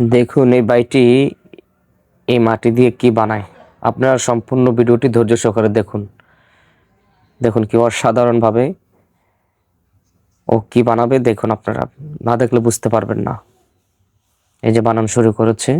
দেখুন এই বাইটি এই মাটি দিয়ে কি বানায়। আপনারা সম্পূর্ণ ভিডিওটি ধৈর্য সহকারে দেখুন। দেখুন কি অসাধারণভাবে ও কি বানাবে, দেখুন আপনারা। না দেখলে বুঝতে পারবেন না। এই যে বানান শুরু করেছে।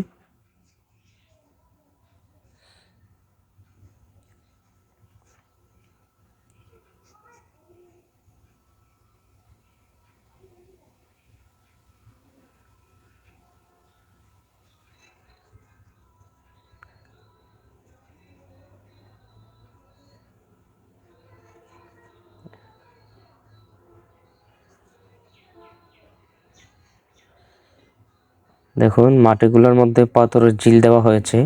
দেখুন, মাটিগুলোর মধ্যে পাথরের জিল দেওয়া হয়েছে।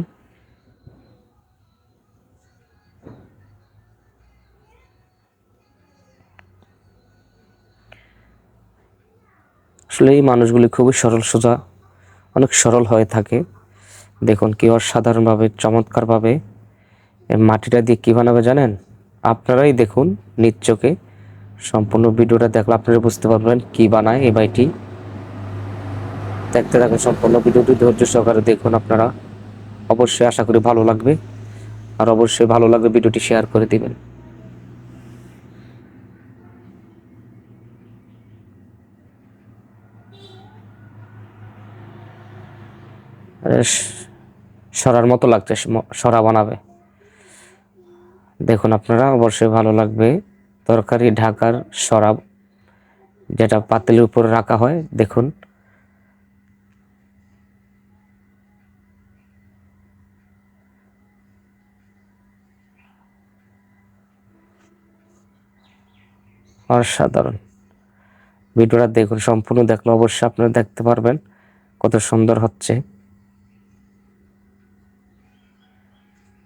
আসলে এই মানুষগুলি খুবই সরল সোজা, অনেক সরল হয়ে থাকে। দেখুন, কি সাধারণভাবে চমৎকারভাবে মাটিটা দিয়ে কী বানাবে জানেন? আপনারাই দেখুন নিজ চোখে। সম্পূর্ণ ভিডিওটা দেখলে আপনারা বুঝতে পারবেন কি বানায় এই বাইটি দেখতে থাকুন সম্পূর্ণ ভিডিওটি। ধৈর্য সহকারে দেখুন আপনারা। অবশ্যই আশা করি ভালো লাগবে। আর অবশ্যই ভালো লাগবে ভিডিওটি শেয়ার করে দিবেন। সরার মতো লাগছে সরা বানাবে। দেখুন আপনারা, অবশ্যই ভালো লাগবে। তরকারি ঢাকার সরা, যেটা পাতিলের উপর রাখা হয়, দেখুন। অসাধারণ। ভিডিওটা দেখুন, সম্পূর্ণ দেখলে অবশ্যই আপনারা দেখতে পারবেন কত সুন্দর হচ্ছে।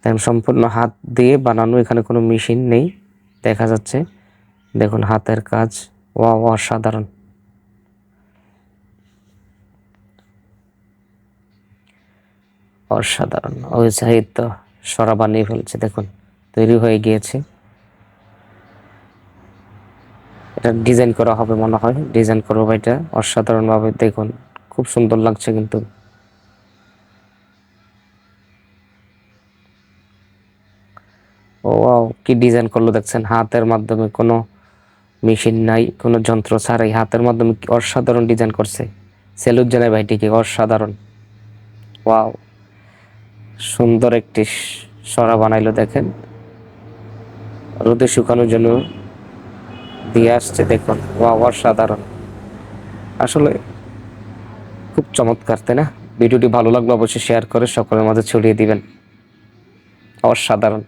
দেখুন, সম্পূর্ণ হাত দিয়ে বানানো, এখানে কোনো মেশিন নেই, দেখা যাচ্ছে। দেখুন, হাতের কাজ ওয়া অসাধারণ। অসাধারণ, ওই তো সরা বানিয়ে ফেলছে, দেখুন, তৈরি হয়ে গিয়েছে। এটা ডিজাইন করা হবে মনে হয়। ডিজাইন করব এটা অসাধারণভাবে দেখুন, খুব সুন্দর লাগছে কিন্তু। ও কি ডিজাইন করল দেখছেন। হাতের মাধ্যমে কোনো মেশিন নাই, কোনো যন্ত্র ছাড়াই হাতের মাধ্যমে অসাধারণ ডিজাইন করছে। সেলুট জানাই ভাইটিকে অসাধারণ। ওয়াও, সুন্দর একটি সরা বানাইলো দেখেন। রোদে শুকানোর জন্য দিয়ে আসছে, দেখুন। ওয়া অসাধারণ। আসলে খুব চমৎকার, তাই না? ভিডিওটি ভালো লাগলে অবশ্যই শেয়ার করে সকলের মাঝে ছড়িয়ে দিবেন। অসাধারণ।